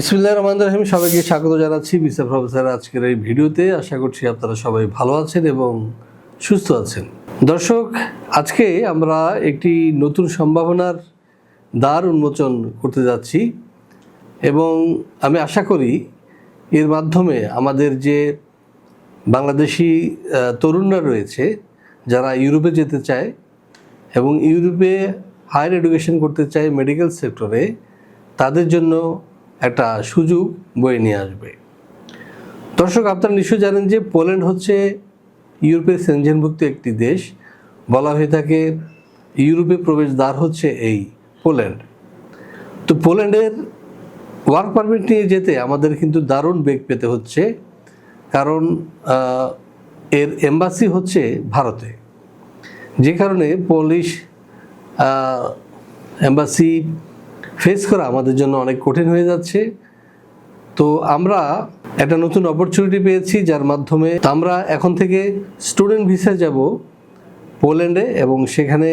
বিসমুল্লাহ রহমান রহিম। সবাইকে স্বাগত জানাচ্ছি বিচার প্রফেসর আজকের এই ভিডিওতে। আশা করছি আপনারা সবাই ভালো আছেন এবং সুস্থ আছেন। দর্শক, আজকে আমরা একটি নতুন সম্ভাবনার দ্বার উন্মোচন করতে যাচ্ছি এবং আমি আশা করি এর মাধ্যমে আমাদের যে বাংলাদেশি তরুণরা রয়েছে, যারা ইউরোপে যেতে চায় এবং ইউরোপে হায়ার এডুকেশন করতে চায় মেডিকেল সেক্টরে, তাদের জন্য একটা সুযোগ বয়ে নিয়ে আসবে। দর্শক, আপনারা নিশ্চয়ই জানেন যে পোল্যান্ড হচ্ছে ইউরোপের সেনজেনভুক্ত একটি দেশ। বলা হয়ে থাকে ইউরোপে প্রবেশদ্বার হচ্ছে এই পোল্যান্ড। তো পোল্যান্ডের ওয়ার্ক পারমিট নিয়ে যেতে আমাদের কিন্তু দারুণ বেগ পেতে হচ্ছে। কারণ এর এম্বাসি হচ্ছে ভারতে। যে কারণে পোলিশ এম্বাসি ফেস করা আমাদের জন্য অনেক কঠিন হয়ে যাচ্ছে। তো আমরা একটা নতুন অপরচুনিটি পেয়েছি, যার মাধ্যমে আমরা এখন থেকে স্টুডেন্ট ভিসা যাব পোল্যান্ডে এবং সেখানে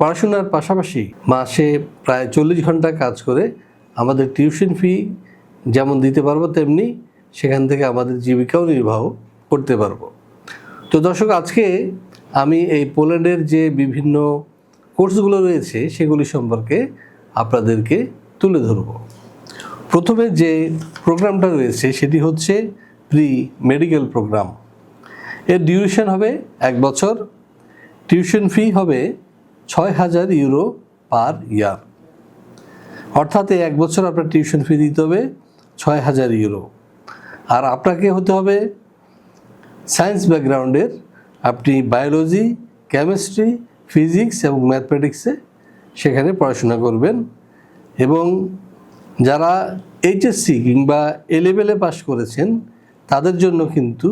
পড়াশোনার পাশাপাশি মাসে প্রায় চল্লিশ ঘণ্টা কাজ করে আমাদের টিউশন ফি যেমন দিতে পারব তেমনি সেখান থেকে আমাদের জীবিকাও নির্বাহ করতে পারব। তো দর্শক, আজকে আমি এই পোল্যান্ডের যে বিভিন্ন কোর্সগুলো রয়েছে, সেগুলি সম্পর্কে আপনাদেরকে তুলে ধরব। প্রথমে যে প্রোগ্রামটা রয়েছে, সেটি হচ্ছে প্রি মেডিকেল প্রোগ্রাম। এর ডিউরেশন হবে এক বছর। টিউশন ফি হবে ছয় হাজার ইউরো পার ইয়ার। অর্থাৎ এই এক বছর আপনার টিউশন ফি দিতে হবে ছয় হাজার ইউরো। আর আপনাকে হতে হবে সায়েন্স ব্যাকগ্রাউন্ডের আপনি বায়োলজি কেমিস্ট্রি ফিজিক্স এবং ম্যাথমেটিক্সে সেখানে পড়াশোনা করবেন এবং যারা এইচএসসি কিংবা এ লেভেলে পাশ করেছেন, তাদের জন্য কিন্তু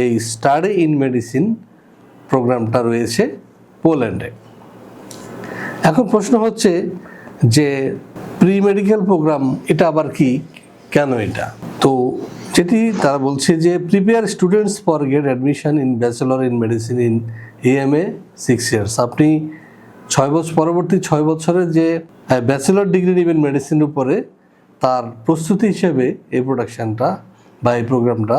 এই স্টাডি ইন মেডিসিন প্রোগ্রামটা রয়েছে পোল্যান্ডে এখন প্রশ্ন হচ্ছে যে প্রি মেডিকেল প্রোগ্রাম এটা আবার কি? কেন এটা? তো যেটি তারা বলছে যে prepare students for get admission in bachelor in medicine in AMA six years আপনি ছয় বছর পরবর্তী ছয় বছরের যে ব্যাচেলর ডিগ্রি নেবেন মেডিসিনের উপরে, তার প্রস্তুতি হিসেবে এই প্রোডাকশানটা বা এই প্রোগ্রামটা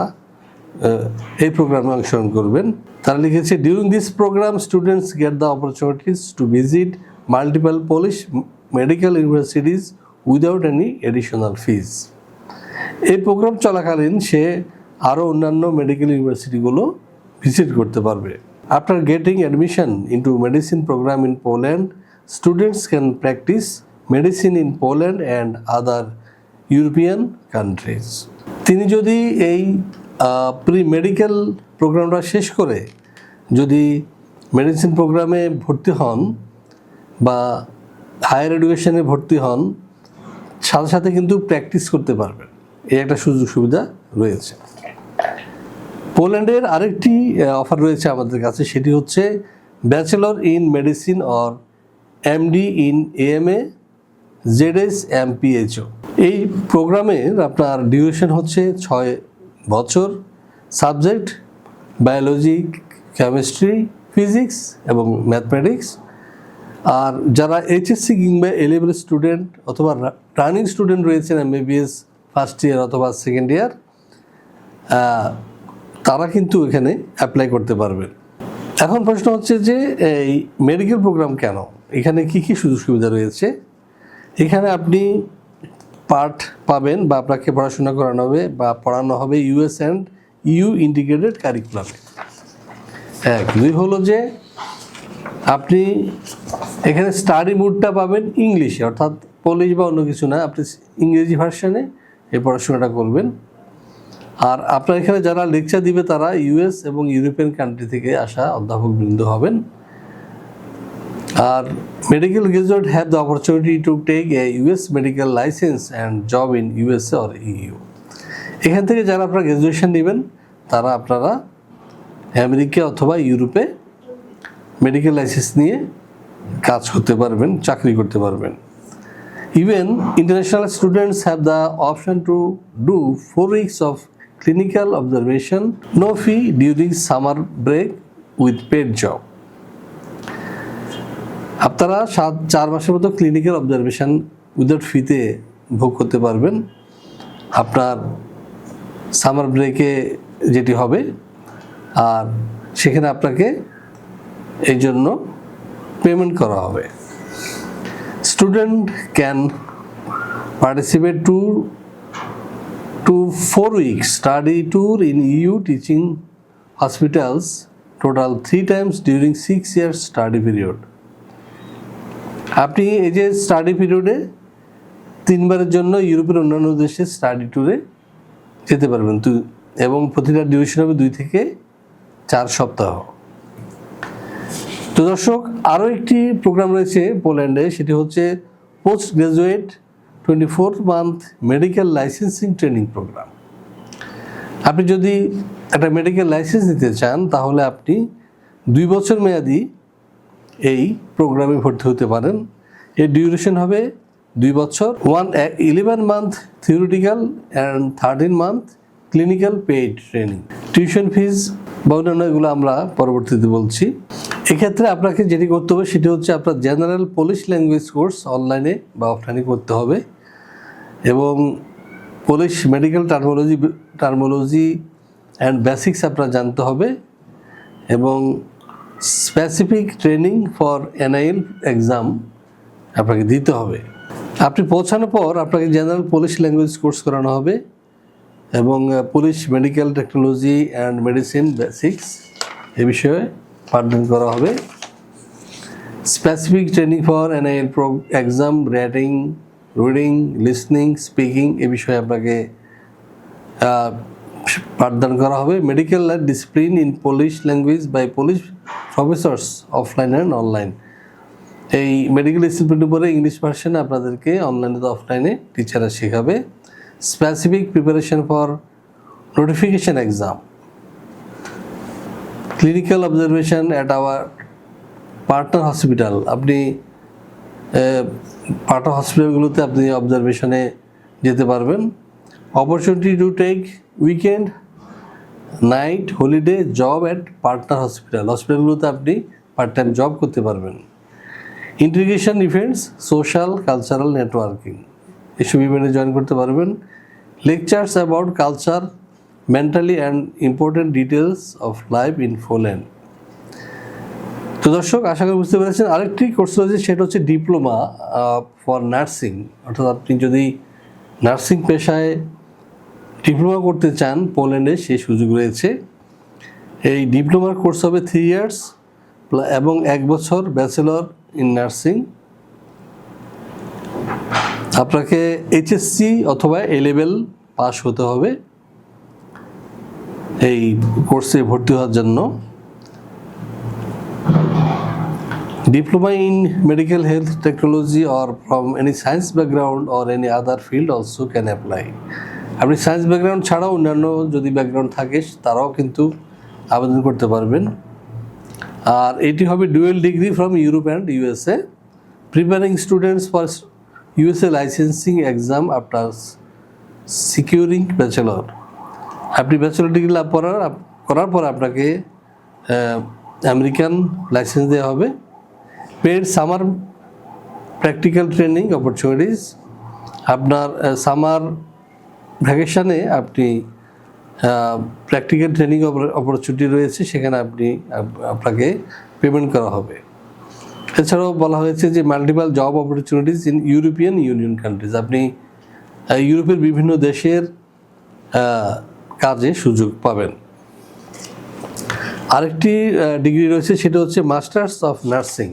এই প্রোগ্রামে অংশগ্রহণ করবেন। তারা লিখেছে during this programme students get the opportunities to visit multiple Polish medical universities without any additional fees এই প্রোগ্রাম চলাকালীন সে আরও অন্যান্য মেডিকেল ইউনিভার্সিটিগুলো ভিজিট করতে পারবে। After getting admission into medicine programme in Poland students can practice medicine in Poland and other European countries তিনি যদি এই প্রি মেডিকেল প্রোগ্রামটা শেষ করে যদি মেডিসিন প্রোগ্রামে ভর্তি হন বা হায়ার এডুকেশনে ভর্তি হন, সাথে সাথে কিন্তু প্র্যাকটিস করতে পারবেন। এই একটা সুযোগ সুবিধা রয়েছে। পোল্যান্ডের আরেকটি অফার রয়েছে আমাদের কাছে, সেটি হচ্ছে bachelor in medicine or MD in AMA ZS MPHO এই প্রোগ্রামের আপনার ডিউরেশন হচ্ছে ছয় বছর। সাবজেক্ট বায়োলজি কেমিস্ট্রি ফিজিক্স এবং ম্যাথমেটিক্স আর যারা এইচএসসি কিংবা এ লেভেল স্টুডেন্ট অথবা রানিং স্টুডেন্ট রয়েছেন এম এমবিবিএস ফার্স্ট ইয়ার অথবা সেকেন্ড ইয়ার তারা কিন্তু এখানে অ্যাপ্লাই করতে পারবেন এখন প্রশ্ন হচ্ছে যে, এই মেডিকেল প্রোগ্রাম কেন? এখানে কি কি সুযোগ সুবিধা রয়েছে? এখানে আপনি পার্ট পাবেন বা আপনাকে পড়াশোনা করানো হবে বা পড়ানো হবে ইউএস অ্যান্ড ইউ ইন্টিগ্রেটেড কারিকুলামে এক। দুই হলো যে, আপনি এখানে স্টাডি মুডটা পাবেন ইংলিশে অর্থাৎ পলিশ বা অন্য কিছু না, আপনি ইংরেজি ভার্সনে এই পড়াশোনাটা করবেন। আর আপনার এখানে যারা লেকচার দিবে তারা ইউএস এবং ইউরোপিয়ান কান্ট্রি থেকে আসা অধ্যাপক বৃন্দ হবেন। আর medical graduate have the opportunity to take a US medical license and job in USA or you এখান থেকে যারা আপনারা গ্র্যাজুয়েশন নেবেন, তারা আপনারা আমেরিকা অথবা ইউরোপে মেডিকেল লাইসেন্স নিয়ে কাজ করতে পারবেন, চাকরি করতে পারবেন। Even international students have the option to do four weeks of clinical observation no fee during summer break with paid job আপনারা সাত, চার মাসের মতো ক্লিনিক্যাল অবজারভেশন উইদাউট ফিতে ভোগ করতে পারবেন। আপনার সামার ব্রেকে যেটি হবে, আর সেখানে আপনাকে এই জন্য পেমেন্ট করা হবে। Student can participate two to four weeks study tour in U teaching hospitals total three times during six years study period আপনি এই যে স্টাডি পিরিয়ডে তিনবারের জন্য ইউরোপের অন্যান্য দেশে স্টাডি ট্যুরে যেতে পারবেন। তুই এবং প্রতিটা ডিউরেশন হবে দুই থেকে চার সপ্তাহ। তো দর্শক, আরও একটি প্রোগ্রাম রয়েছে পোল্যান্ডে, সেটি হচ্ছে post graduate twenty four month medical licensing training programme. আপনি যদি একটা মেডিকেল লাইসেন্স নিতে চান, তাহলে আপনি দুই বছর মেয়াদি এই প্রোগ্রামে ভর্তি হতে পারেন। এর ডিউরেশন হবে দুই বছর, one eleven month theoretical and thirteen month clinical paid training. Tuition fees বা আমরা পরবর্তীতে বলছি। এক্ষেত্রে আপনাকে যেটি করতে হবে সেটি হচ্ছে আপনার জেনারেল পোলিশ ল্যাঙ্গুয়েজ কোর্স অনলাইনে বা অফলাইনে করতে হবে এবং Polish medical terminology terminology and basics আপনার জানতে হবে এবং specific training for NIL exam আপনাকে দিতে হবে। আপনি পৌঁছানোর পর আপনাকে জেনারেল পুলিশ ল্যাঙ্গুয়েজ কোর্স করানো হবে। এবং Polish medical technology and medicine basics এ বিষয়ে পাঠদান করা হবে। Specific training for NIL pro exam writing reading listening speaking এ বিষয়ে আপনাকে পাঠদান করা হবে। Medical discipline in Polish language by Polish professors offline and online এই মেডিকেল ডিসিপ্লিনের উপরে ইংলিশ ভার্সনে আপনাদেরকে অনলাইনে তো অফলাইনে টিচাররা শেখাবে। Specific preparation for notification exam clinical observation at our partner hospital আপনি পার্টনার হসপিটালগুলোতে আপনি অবজারভেশনে যেতে পারবেন। Opportunity to take weekend night holiday job at partner hospital হসপিটালগুলোতে আপনি পার্ট টাইম জব করতে পারবেন। Integration events social cultural networking এসব ইভেন্টে জয়েন করতে পারবেন। Lectures about culture mentally and important details of life in Poland তো দর্শক, আশা করি বুঝতে পেরেছেন, আরেকটি কোর্স রয়েছে, সেটা হচ্ছে ডিপ্লোমা ফর নার্সিং অর্থাৎ আপনি যদি নার্সিং পেশায় ডিপ্লোমা করতে চান পোল্যান্ডে সেই সুযোগ রয়েছে। এই ডিপ্লোমার কোর্স হবে থ্রি ইয়ার্স এবং এক বছর ব্যাচেলর ইন নার্সিং আপনাকে এইচএসসি অথবা এ লেভেল পাস হতে হবে এই কোর্সে ভর্তি হওয়ার জন্য। Diploma in medical health technology or from any science background or any other field also can apply. আপনি সায়েন্স ব্যাকগ্রাউন্ড ছাড়াও অন্যান্য যদি ব্যাকগ্রাউন্ড থাকে, তারাও কিন্তু আবেদন করতে পারবেন। আর এটি হবে dual degree from Europe and USA preparing students for USA licensing exam after securing bachelor আপনি ব্যাচেলর ডিগ্রি লাভ করার করার পর আপনাকে আমেরিকান লাইসেন্স দেওয়া হবে। Paid summer practical training opportunities আপনার সামার ভ্যাকেশনে আপনি প্র্যাকটিক্যাল ট্রেনিং অপরচুনিটি রয়েছে, সেখানে আপনি, আপ- আপনাকে পেমেন্ট করা হবে। এছাড়াও বলা হয়েছে যে multiple job opportunities in European Union countries আপনি ইউরোপের বিভিন্ন দেশের কাজে সুযোগ পাবেন। আরেকটি ডিগ্রি রয়েছে, সেটা হচ্ছে মাস্টার্স অফ নার্সিং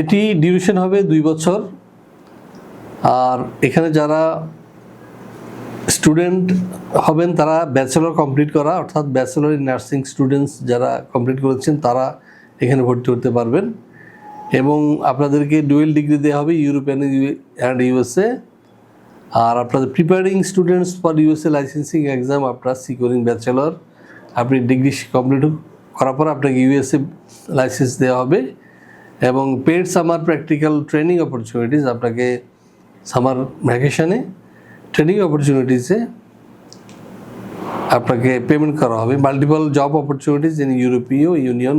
এটি ডিউরেশন হবে দুই বছর। আর এখানে যারা স্টুডেন্ট হবেন, তারা ব্যাচেলর কমপ্লিট করা, অর্থাৎ ব্যাচেলর ইন নার্সিং স্টুডেন্টস যারা কমপ্লিট করেছেন, তারা এখানে ভর্তি হতে পারবেন। এবং আপনাদেরকে ডুয়েল ডিগ্রি দেওয়া হবে ইউরোপিয়ান অ্যান্ড ইউএসএ আর আপনাদের preparing students for USA licensing exam আপনার সিকিউরিং ব্যাচেলর আপনি ডিগ্রি কমপ্লিট করার পর আপনাকে ইউএসএ লাইসেন্স দেওয়া হবে। এবং paid summer practical training opportunities আপনাকে সামার ভ্যাকেশনে ট্রেনিং অপরচুনিটিসে আপনাকে পেমেন্ট করা হবে। Multiple job opportunities in European Union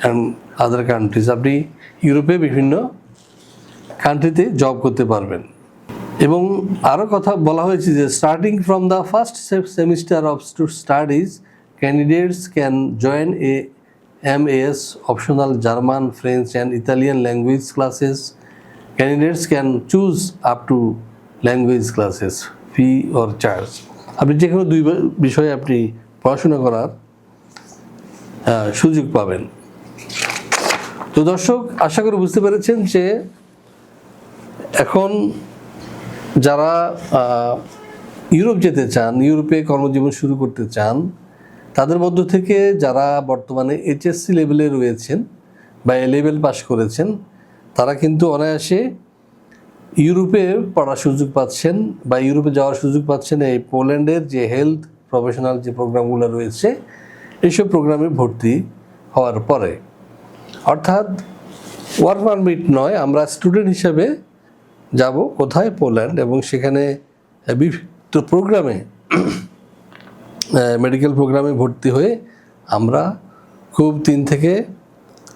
and other countries আপনি ইউরোপে বিভিন্ন কান্ট্রিতে জব করতে পারবেন। এবং আরও কথা বলা হয়েছে যে starting from the first semester of studies candidates can join a M S optional German French and Italian language classes candidates can choose up to language classes fee or charge আপনি যে কোনো দুই বিষয়ে আপনি পড়াশোনা করার সুযোগ পাবেন। তো দর্শক, আশা করি বুঝতে পেরেছেন যে এখন যারা ইউরোপ যেতে চান, ইউরোপে কর্মজীবন শুরু করতে চান, তাদের মধ্য থেকে যারা বর্তমানে এইচএসসি লেভেলে রয়েছেন বা এ লেভেল পাশ করেছেন, তারা কিন্তু অনায়াসে ইউরোপে পড়ার সুযোগ পাচ্ছেন বা ইউরোপে যাওয়ার সুযোগ পাচ্ছেন এই পোল্যান্ডের যে হেলথ প্রফেশনাল যে প্রোগ্রামগুলো রয়েছে, এইসব প্রোগ্রামে ভর্তি হওয়ার পরে। অর্থাৎ ওয়ার্ক পারমিট নয়, আমরা স্টুডেন্ট হিসাবে যাব কোথায়? পোল্যান্ড এবং সেখানে বিভিন্ন প্রোগ্রামে মেডিকেল প্রোগ্রামে ভর্তি হয়ে আমরা খুব তিন থেকে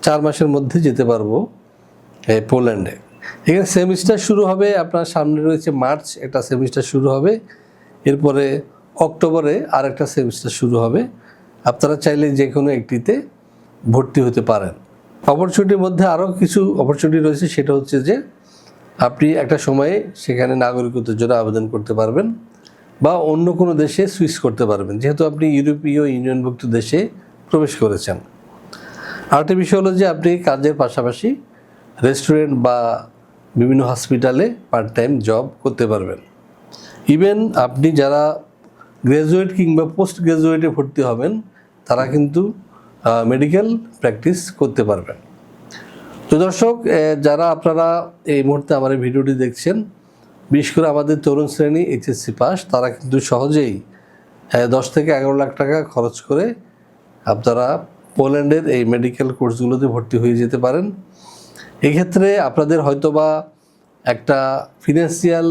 চার মাসের মধ্যে যেতে পারব পোল্যান্ডে এখানে সেমিস্টার শুরু হবে, আপনার সামনে রয়েছে মার্চ একটা সেমিস্টার শুরু হবে। এরপরে অক্টোবরে আরেকটা সেমিস্টার শুরু হবে। আপনারা চাইলে যে কোনো একটিতে ভর্তি হতে পারেন। অপরচুনিটির মধ্যে আরও কিছু অপরচুনিটি রয়েছে, সেটা হচ্ছে যে আপনি একটা সময়ে সেখানে নাগরিকত্বের জন্য আবেদন করতে পারবেন বা অন্য কোনো দেশে সুইচ করতে পারবেন। যেহেতু আপনি ইউরোপীয় ইউনিয়নভুক্ত দেশে প্রবেশ করেছেন। আরেকটা বিষয় হলো যে আপনি কাজের পাশাপাশি রেস্টুরেন্ট বা বিভিন্ন হসপিটালে পার্ট টাইম জব করতে পারবেন। ইভেন আপনি যারা গ্র্যাজুয়েট কিংবা পোস্ট গ্র্যাজুয়েটে ভর্তি হবেন, তারা কিন্তু মেডিকেল প্র্যাকটিস করতে পারবেন। তো দর্শক যারা আপনারা এই মুহূর্তে আমার এই ভিডিওটি দেখছেন, বিশেষ করে আমাদের তরুণ শ্রেণি এইচএসসি পাস, তারা কিন্তু সহজেই দশ থেকে এগারো লাখ টাকা খরচ করে আপনারা পোল্যান্ডের এই মেডিকেল কোর্সগুলোতে ভর্তি হয়ে যেতে পারেন। এক্ষেত্রে আপনাদের হয়তোবা একটা ফিনান্সিয়াল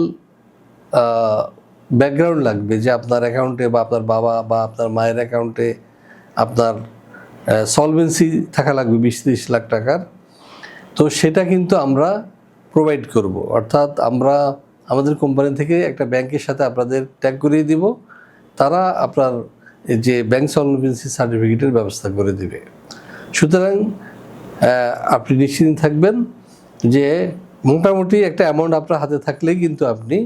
ব্যাকগ্রাউন্ড লাগবে যে আপনার অ্যাকাউন্টে বা আপনার বাবা বা আপনার মায়ের অ্যাকাউন্টে আপনার সলভেন্সি থাকা লাগবে বিশ ত্রিশ লাখ টাকার। তো সেটা কিন্তু আমরা প্রোভাইড করব। অর্থাৎ আমরা আমাদের কোম্পানি থেকে একটা ব্যাংকের সাথে আপনাদের ট্যাগ করিয়ে দিব। তারা আপনার যে ব্যাংক সলভেন্সি সার্টিফিকেটের ব্যবস্থা করে দিবে। সুতরাং আপনি নিশ্চিন্ত থাকবেন যে মোটামুটি একটা অ্যামাউন্ট আপনার হাতে থাকলেই কিন্তু আপনি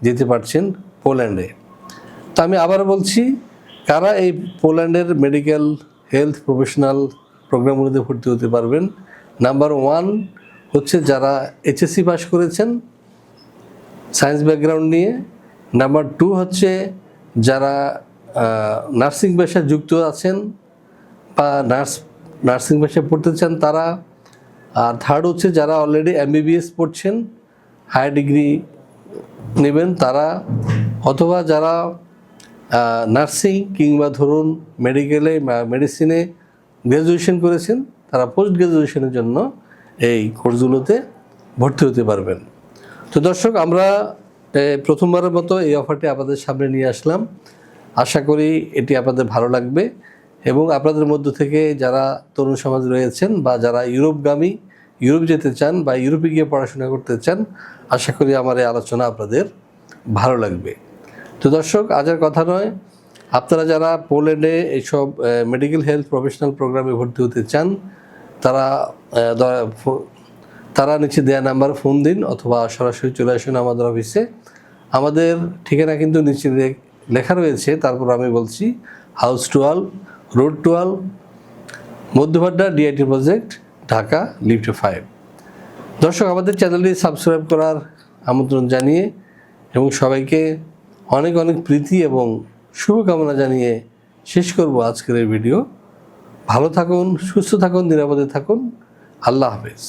যেতে পারছেন পোল্যান্ডে তো আমি আবার বলছি, কারা এই পোল্যান্ডের মেডিকেল হেলথ প্রফেশনাল প্রোগ্রামগুলোতে ভর্তি হতে পারবেন। নাম্বার ওয়ান হচ্ছে যারা এইচএসসি পাস করেছেন সায়েন্স ব্যাকগ্রাউন্ড নিয়ে। নাম্বার টু হচ্ছে যারা নার্সিং পেশায় যুক্ত আছেন বা নার্স নার্সিং পেশায় পড়তে চান তারা। আর থার্ড হচ্ছে যারা অলরেডি এমবিবিএস পড়ছেন হায়ার ডিগ্রি নেবেন তারা। অথবা যারা নার্সিং কিংবা ধরুন মেডিকেলে মেডিসিনে গ্র্যাজুয়েশন করেছেন, তারা পোস্ট গ্র্যাজুয়েশনের জন্য এই কোর্সগুলোতে ভর্তি হতে পারবেন। তো দর্শক, আমরা প্রথমবারের মতো এই অফারটি আপনাদের সামনে নিয়ে আসলাম। আশা করি এটি আপনাদের ভালো লাগবে এবং আপনাদের মধ্য থেকে যারা তরুণ সমাজ রয়েছেন বা যারা ইউরোপগামী, ইউরোপ যেতে চান বা ইউরোপে গিয়ে পড়াশোনা করতে চান, আশা করি আমার এই আলোচনা আপনাদের ভালো লাগবে। তো দর্শক, আজ আর কথা নয়। আপনারা যারা পোল্যান্ডে এইসব মেডিকেল হেলথ প্রফেশনাল প্রোগ্রামে ভর্তি হতে চান, তারা তারা নিচে দেয়া নাম্বার ফোন দিন অথবা সরাসরি চলে আসুন আমাদের অফিসে। আমাদের ঠিকানা কিন্তু নিচে লেখা রয়েছে। তারপর আমি বলছি, house twelve road twelve Madhyabadda DIT project Dhaka, lift five. দর্শক, আমাদের চ্যানেলটি সাবস্ক্রাইব করার আমন্ত্রণ জানিয়ে এবং সবাইকে অনেক অনেক প্রীতি এবং শুভকামনা জানিয়ে শেষ করব আজকের এই ভিডিও। ভালো থাকুন, সুস্থ থাকুন, নিরাপদে থাকুন। আল্লাহ হাফেজ।